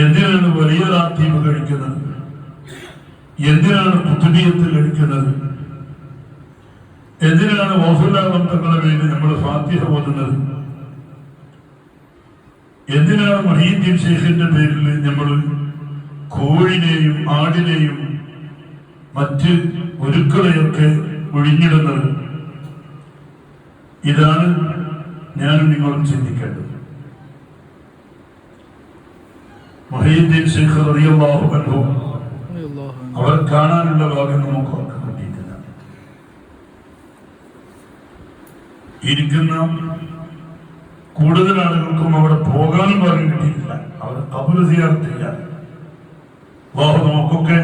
എന്തിനാണ് വലിയ റാത്തീവ് കഴിക്കുന്നത്? എന്തിനാണ് കുത്തുബിയത്ത് കഴിക്കുന്നത് എന്തിനാണ് ഓസുലാവന്തങ്ങളുടെ വേണ്ടി നമ്മൾ ഫാത്തിഹ ഓതുന്നത് എന്തിനാണ് മഹീദ്ദീൻ ശേഷിന്റെ പേരിൽ നമ്മൾ കോഴിനെയും ആടിനെയും മറ്റ് ഒരുക്കളെയൊക്കെ ഒഴിഞ്ഞിടുന്നത്? ഇതാണ് ഞാൻ നിങ്ങളും ചിന്തിക്കേണ്ടത്. മഹീദ്ദീൻ ഷെയ്ഖ് റളിയല്ലാഹു അൻഹു. അവർ കാണാനുള്ള ഭാഗ്യം നമുക്ക് അവർക്ക് കിട്ടിയിട്ടില്ല. ഇരിക്കുന്ന കൂടുതൽ ആളുകൾക്കും അവിടെ പോകാൻ ഭാഗ്യം കിട്ടിയിട്ടില്ല. അവർ കബറ് സിയാർത്തില്ല. അള്ളാഹു നമുക്കൊക്കെ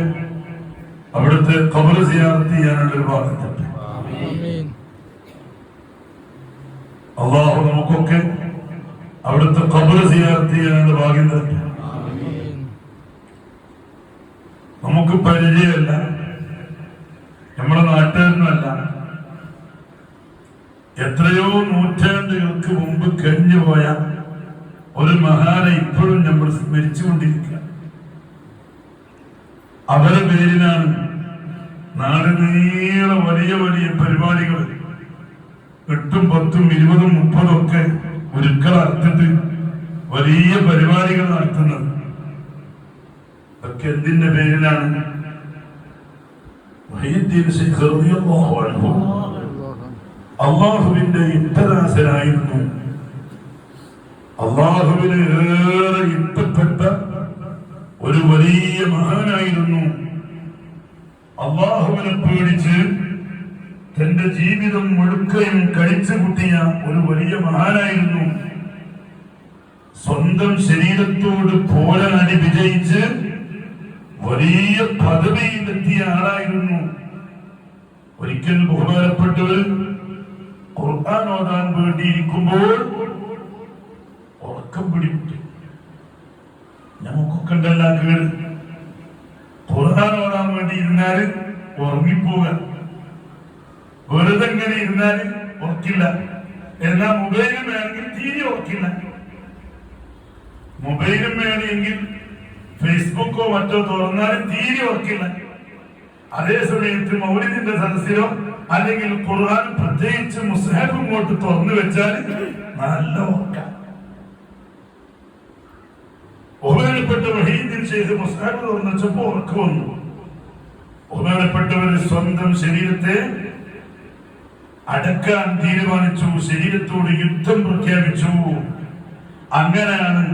അവിടുത്തെ കബറ് സിയാർത്ത് ചെയ്യാനുള്ള ഭാഗ്യം തട്ടെ അള്ളാഹു നമുക്കൊക്കെ അവിടുത്തെ കബറ് സിയാർത്ത് ചെയ്യാനുള്ള ഭാഗ്യം തട്ടെ നമുക്ക് പരിചയമല്ല. നമ്മുടെ നാട്ടുകാരനല്ല. എത്രയോ നൂറ്റാണ്ടുകൾക്ക് മുമ്പ് കഴിഞ്ഞു പോയ ഒരു മഹാനെ ഇപ്പോഴും നമ്മൾ സ്മരിച്ചുകൊണ്ടിരിക്കുക. അവരുടെ പേരിലാണ് നാട് നീളെ വലിയ വലിയ പരിപാടികൾ. എട്ടും പത്തും ഇരുപതും മുപ്പതും ഒക്കെ ഒരുക്കൾ നടത്തിട്ട് വലിയ പരിപാടികൾ നടത്തുന്നത്. ഒക്കെ എന്തിന്റെ പേരിലാണ് അള്ളാഹുവിന്റെ ഇഷ്ടദാസനായിരുന്നു അള്ളാഹുവിന് ഏറെ ഇഷ്ടപ്പെട്ട ഒരു വലിയ മഹാനായിരുന്നു. അള്ളാഹുവിനെ പേടിച്ച് തന്റെ ജീവിതം മുഴുക്കയും കഴിച്ചു കൂട്ടിയ ഒരു വലിയ മഹാനായിരുന്നു. സ്വന്തം ശരീരത്തോട് പോരാടി വിജയിച്ച് വലിയ പദവിയിലെത്തിയ ആളായിരുന്നു. ഒരിക്കൽ ബഹുമാനപ്പെട്ടവർ ഖുർആൻ ഓതാൻ വേണ്ടിയിരിക്കുമ്പോൾ ഉറക്കം പിടിമുട്ടി. നമുക്കൊക്കെ ഉണ്ടല്ല കേട്. ഖുർആൻ വേണ്ടി ഇരുന്നാൽ ഉറങ്ങിപ്പോക വെറുതെ ഇങ്ങനെ ഇരുന്നാൽ ഉറക്കില്ല. എന്നാൽ മൊബൈലും വേണമെങ്കിൽ തീരെ ഉറക്കില്ല. മൊബൈലും വേണമെങ്കിൽ ഫേസ്ബുക്കോ മറ്റോ തുറന്നാലും തീരെ ഓർക്കില്ല അതേ മൗലിദിന്റെ സദസ്സിലോ അല്ലെങ്കിൽ ഖുർആൻ പ്രത്യേകിച്ച് മുസ്ഹാബ് ഇങ്ങോട്ട് തുറന്നു വെച്ചാൽ നല്ല ഉറക്ക. ബഹുമാനപ്പെട്ട വഹീദിൻ ചെയ്ത് മുസ്ഹാബ് തുറന്നു വെച്ചപ്പോ ഉറക്കം വന്നു. ബഹുമാനപ്പെട്ടവർ സ്വന്തം ശരീരത്തെ അടക്കാൻ തീരുമാനിച്ചു ശരീരത്തോട് യുദ്ധം പ്രഖ്യാപിച്ചു. അങ്ങനെയാണ്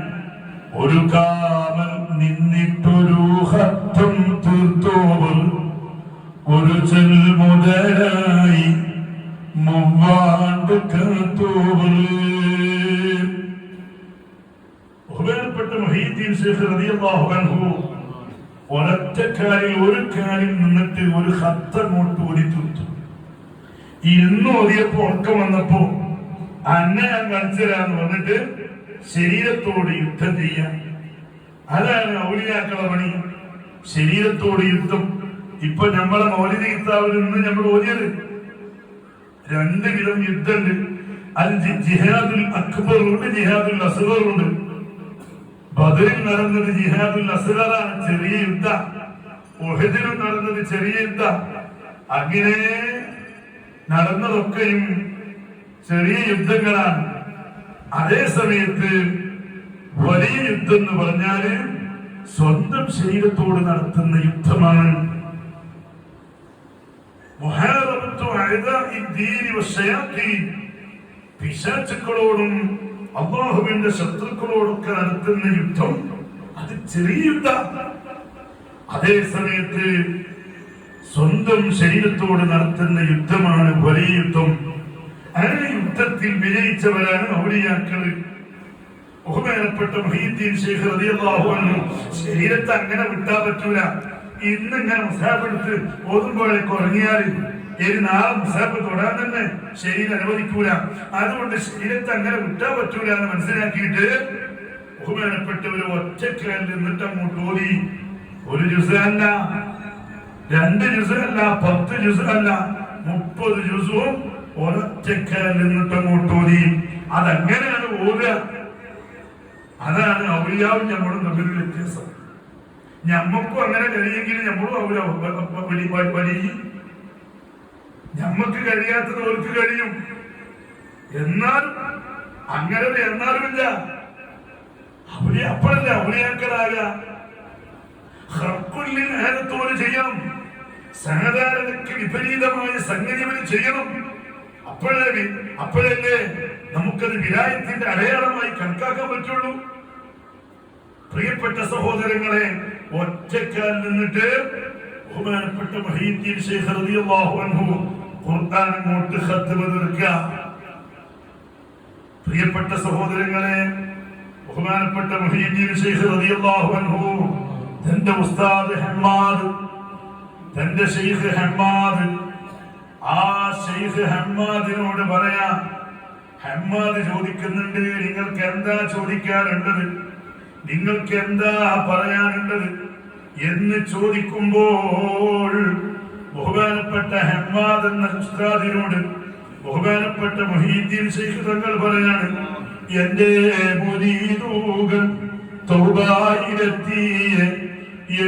ഒരു കാമൽ നിന്നിട്ടൊരു ഹത്തം തീർത്തോവർ ഒരു ചെൽ മുതലായി മൂവാണ്ട് കാത്തോവർ ബഹുമാനപ്പെട്ട മഹീദ്ദീൻ ശേഖ് റളിയല്ലാഹു അൻഹു ഒരൊറ്റക്കാരിൽ ഒരു കാലിൽ നിന്നിട്ട് ഒരു ഹത്തങ്ങോട്ട് ഓടി തീർത്തു ഇന്ന് ഓടിയപ്പോ ഉറക്കം വന്നപ്പോ അന്നെ ഞാൻ കളിച്ചരാന്ന് പറഞ്ഞിട്ട് ശരീരത്തോട് യുദ്ധം ചെയ്യാം അതാണ് ഔലിയാക്കളെ പണി. ശരീരത്തോട് യുദ്ധം. ഇപ്പൊ നമ്മളെ മൗലിക നിന്ന് നമ്മൾ ഓടിയത് രണ്ട് വിധം യുദ്ധമുണ്ട് അത് ജിഹാദുൽ അക്ബറുണ്ട് ജിഹാദുൽ അസ്ഗറുണ്ട്. ബദറിൽ നടന്നത് ജിഹാദുൽ അസുഖറാണ് ചെറിയ യുദ്ധ. ഉഹദിലും നടന്നത് ചെറിയ യുദ്ധ. അങ്ങനെ നടന്നതൊക്കെയും ചെറിയ യുദ്ധങ്ങളാണ്. അതേ സമയത്ത് വലിയ യുദ്ധം എന്ന് പറഞ്ഞാൽ സ്വന്തം ശരീരത്തോട് നടത്തുന്ന യുദ്ധമാണ്. പിശാച്ചുക്കളോടും അള്ളാഹുവിന്റെ ശത്രുക്കളോടൊക്കെ നടത്തുന്ന യുദ്ധം അത് ചെറിയ യുദ്ധ. അതേ സമയത്ത് സ്വന്തം ശരീരത്തോട് നടത്തുന്ന യുദ്ധമാണ് വലിയ യുദ്ധം. ആ യുദ്ധത്തിൽ വിജയിച്ചവരാണ് ഔലിയാക്കൾ. ബഹുമാനപ്പെട്ട മഹീദ്ദീൻ ശേഖർ റളിയല്ലാഹു അൻഹു. ശരീരത്തെ അങ്ങനെ വിട്ടാൻ പറ്റൂല. ഇന്ന് ഇങ്ങനെ മുസാഫെടുത്ത് ഓതുമ്പോഴേക്ക് ഉറങ്ങിയാൽ ഇനി നാളെ മുസാഫ് തൊടാൻ തന്നെ ശരീരം അനുവദിക്കൂല. അതുകൊണ്ട് ശരീരത്തെ അങ്ങനെ വിട്ടാൻ പറ്റൂല എന്ന് മനസ്സിലാക്കിയിട്ട് ബഹുമാനപ്പെട്ടവർ ഒറ്റക്കാലിൽ നിന്നിട്ട് അങ്ങോട്ട് ഓടി ഒരു ജുസല്ല രണ്ട് ജുസല്ല പത്ത് ജുസല്ല മുപ്പത് ജുസവും ഒരൊറ്റക്കാലിൽ നിന്നിട്ട് അങ്ങോട്ട് ഓടി അതെങ്ങനെയാണ് ഓടുക അതാണ് ഔലിയാവും ഞമ്മളും തമ്മിലുള്ള വ്യത്യാസം. ഞമ്മക്കും അങ്ങനെ കഴിയെങ്കിൽ ഞമ്മളും ഔലിയാവും വലി വലിയ ഞമ്മക്ക് കഴിയാത്തത് അവർക്ക് കഴിയും. എന്നാൽ അങ്ങനെ എന്നാലുമില്ല അവരെ അപ്പോഴല്ല അവരെയാക്കലാകുള്ളിൽ നേരത്തോട് ചെയ്യണം. സഹതാരതയ്ക്ക് വിപരീതമായ സംഗതി ചെയ്യണം. അപ്പോഴേ അപ്പോഴല്ലേ നമുക്കത് വിരായത്തിന്റെ അടയാളമായി കണക്കാക്കാൻ പറ്റുള്ളൂ? പ്രിയപ്പെട്ട സഹോദരങ്ങളെ ഒറ്റക്കാൽ നിന്നിട്ട് ബഹുമാനപ്പെട്ട മഹീദ്ദീൻ ശൈഖ് റളിയല്ലാഹു അൻഹു ഖുർആൻ അങ്ങോട്ട് ഖത്മ തീർക്കുക. പ്രിയപ്പെട്ട സഹോദരങ്ങളെ ബഹുമാനപ്പെട്ട മഹീദ്ദീൻ ശൈഖ് റളിയല്ലാഹു അൻഹു തന്റെ ഉസ്താദ് ഹമ്മാദ് തന്റെ ഷെയ്ഖ് ഹമ്മാദ് ആ ഷെയ്ഖ് ഹമ്മാദിനോട് പറയാ ഹമ്മാദ് ചോദിക്കുന്നുണ്ട് നിങ്ങൾക്ക് എന്താ ചോദിക്കാനുള്ളത്? നിങ്ങൾക്ക് എന്താ പറയാനുള്ളത്? എന്ന് ചോദിക്കുമ്പോൾ ബഹുമാനപ്പെട്ട ഹമ്മാദ് എന്ന ഉസ്താദിനോട് ബഹുമാനപ്പെട്ട മൊഹീദ്ദീൻ ശൈഖ് തങ്ങൾ പറയാണ് എന്റെ മുരീദൂകൾ തൗബായിലെത്തിയ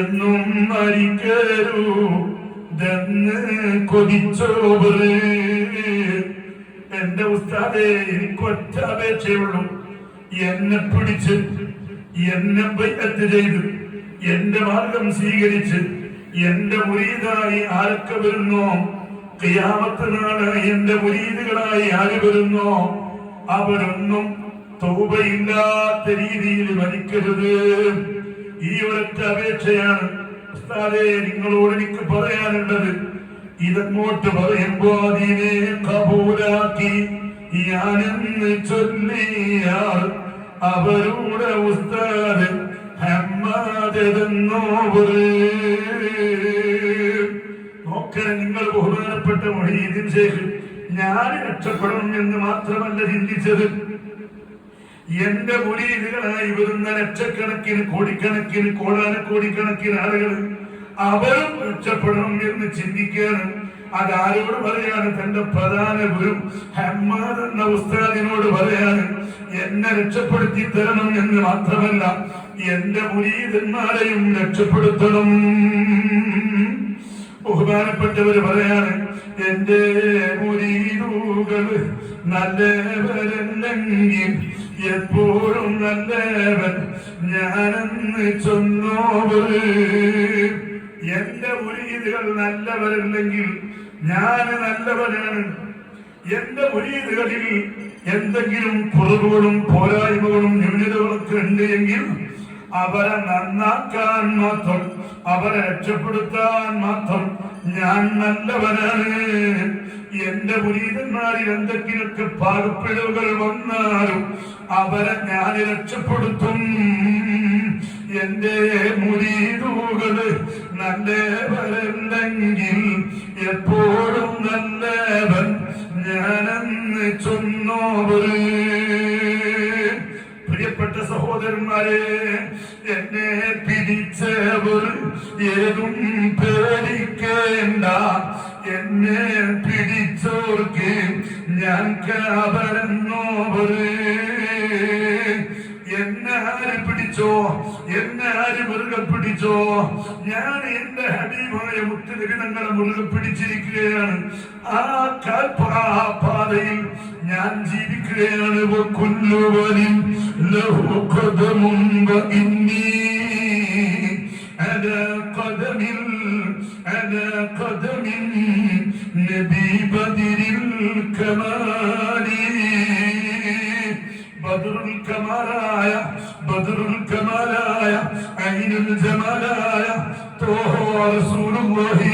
എന്നും മരിക്കരൂ. കൊതിച്ചോറ് എന്റെ ഉസ്താദെ എനിക്കൊറ്റ അപേക്ഷയുള്ളൂ. എന്നെ പിടിച്ച് എന്നെ ബൈഅത്ത് ചെയ്ത് എന്റെ മാർഗം സ്വീകരിച്ച് എന്റെ മുരീതായി ആരൊക്കെ വരുന്നോ ഖിയാമത്ത് നാൾ എന്റെ മുരീദുകളായി ആര് വരുന്നോ അവരൊന്നും തൗബയില്ലാത്ത രീതിയിൽ മരിക്കരുത്. ഈ ഒരൊറ്റ അപേക്ഷയാണ് നിങ്ങളോട് എനിക്ക് പറയാനുള്ളത്. ഇതങ്ങോട്ട് പറയുമ്പോ അതിനെ കബൂലാക്കി ഞാനെന്ന് ചൊല്ലിയാൽ അവരുടെ ഉസ്താദ് നിങ്ങൾ ബഹുമാനപ്പെട്ട മൊഹീദ്ദീൻ ശേഖ് ഞാൻ രക്ഷപ്പെടണം എന്ന് മാത്രമല്ല ചിന്തിച്ചത്. എന്റെ മുരീതുകളായി വരുന്ന ലക്ഷക്കണക്കിന് കോടിക്കണക്കിന് കോടാനക്കോടിക്കണക്കിന് ആളുകൾ അവരും രക്ഷപ്പെടണം എന്ന് ചിന്തിക്കാനും അതാരോട് പറയാണ്? തന്റെ പ്രധാന ഗുരു ഹമ്മാദ് എന്ന ഉസ്താദിനോട് പറയാണ് എന്നെ രക്ഷപ്പെടുത്തി തരണം എന്ന് മാത്രമല്ല എന്റെ മുരീതന്മാരെയും രക്ഷപ്പെടുത്തണം. ബഹുമാനപ്പെട്ടവര് പറയാണ് എന്റെ മുരീതുകൾ നല്ലവരല്ലെങ്കിൽ എപ്പോഴും നല്ലവൻ ഞാനെന്ന് ചൊന്നോവർ എന്റെ മുരീതുകൾ നല്ലവരല്ലെങ്കിൽ ഞാൻ നല്ലവനാണ്. എന്റെ മുരീതുകളിൽ എന്തെങ്കിലും കുറവുകളും പോരായ്മകളും ന്യൂനതകളൊക്കെ ഉണ്ട് എങ്കിൽ അവരെ നന്നാക്കാൻ മാത്രം അവരെ രക്ഷപ്പെടുത്താൻ മാത്രം ഞാൻ നല്ലവനാണ്. എന്റെ പുരീതന്മാരിൽ എന്തെങ്കിലുമൊക്കെ പാകപ്പിഴവുകൾ വന്നാലും അവരെ ഞാൻ രക്ഷപ്പെടുത്തും. എന്റെ മുരീതുകൾ നല്ലവരല്ലെങ്കിൽ എപ്പോഴും നല്ലവൻ ഞാനെന്ന് ചൊന്നോവര്. പ്രിയപ്പെട്ട സഹോദരന്മാരെ ഏതും പേടിക്കേണ്ട. എന്നെ പിടിച്ചോർക്കി. ഞാൻ കാവരന്നോവര് എന്നെ ആര് പിടിച്ചോ? എന്നെ ആര് മുറുകെ പിടിച്ചോ? ഞാൻ എന്റെ ഹബീബായ മുത്തുനികിടങ്ങളെ മുറുകെ പിടിച്ചിരിക്കുകയാണ്. ആ കാൽപാതയിൽ ഞാൻ ജീവിക്കുകയാണ്. കൊല്ലുവനും ലഹു കൊതമുമ്പ് ഇന്നീ. അതാ ബദറുൽ കമാലായ ബദറുൽ കമാലായ ഐനുൽ ജമാലായ തോഹോ റസൂലുള്ളാഹി.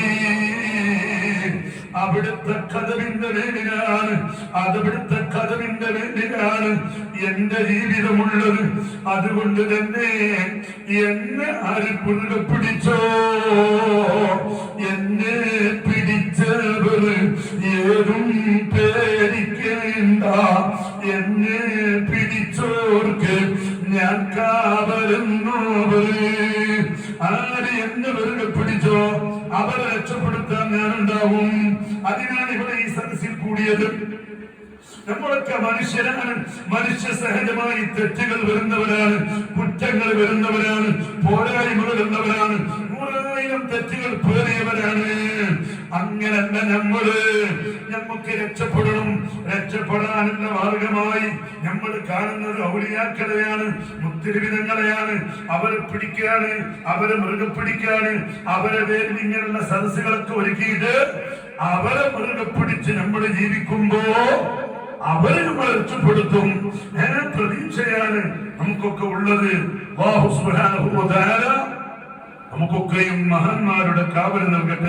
അവിടുത്തെ കഥവിന്റെ വേണ്ടിനാണ് അതവിടുത്തെ കഥവിന്റെ വേണ്ടിനാണ് എന്റെ ജീവിതമുള്ളത്. അതുകൊണ്ട് തന്നെ എന്നെ ആര് പുഴുക പിടിച്ചോ? എന്നെ നമ്മളൊക്കെ മനുഷ്യരാണ്. മനുഷ്യ സഹജമായി തെറ്റുകൾ വരുന്നവരാണ്. കുറ്റങ്ങൾ വരുന്നവരാണ്. പോരായ്മകൾ വരുന്നവരാണ്. നൂറായിരം തെറ്റുകൾ പേറിയവരാണ്. അങ്ങനല്ല നമ്മൾ നമുക്ക് രക്ഷപ്പെടണം. രക്ഷപ്പെടാനുള്ള മാർഗമായി നമ്മൾ കാണുന്നത് ഔലിയാക്കളെയാണ് മുത്തിരിവിധങ്ങളെയാണ്. അവരെ പിടിക്കാണ് അവരെ മൃഗം പിടിക്കാണ്. അവരെ പേരിൽ ഇങ്ങനെയുള്ള സദസ്സുകളൊക്കെ ഒരുക്കിയിട്ട് അവരെ മൃഗം പിടിച്ച് നമ്മൾ ജീവിക്കുമ്പോ അവരെ നമ്മൾ രക്ഷപ്പെടുത്തും പ്രതീക്ഷയാണ് നമുക്കൊക്കെ ഉള്ളത്. നമുക്കൊക്കെയും മഹാന്മാരുടെ കാവൽ നൽകട്ടെ.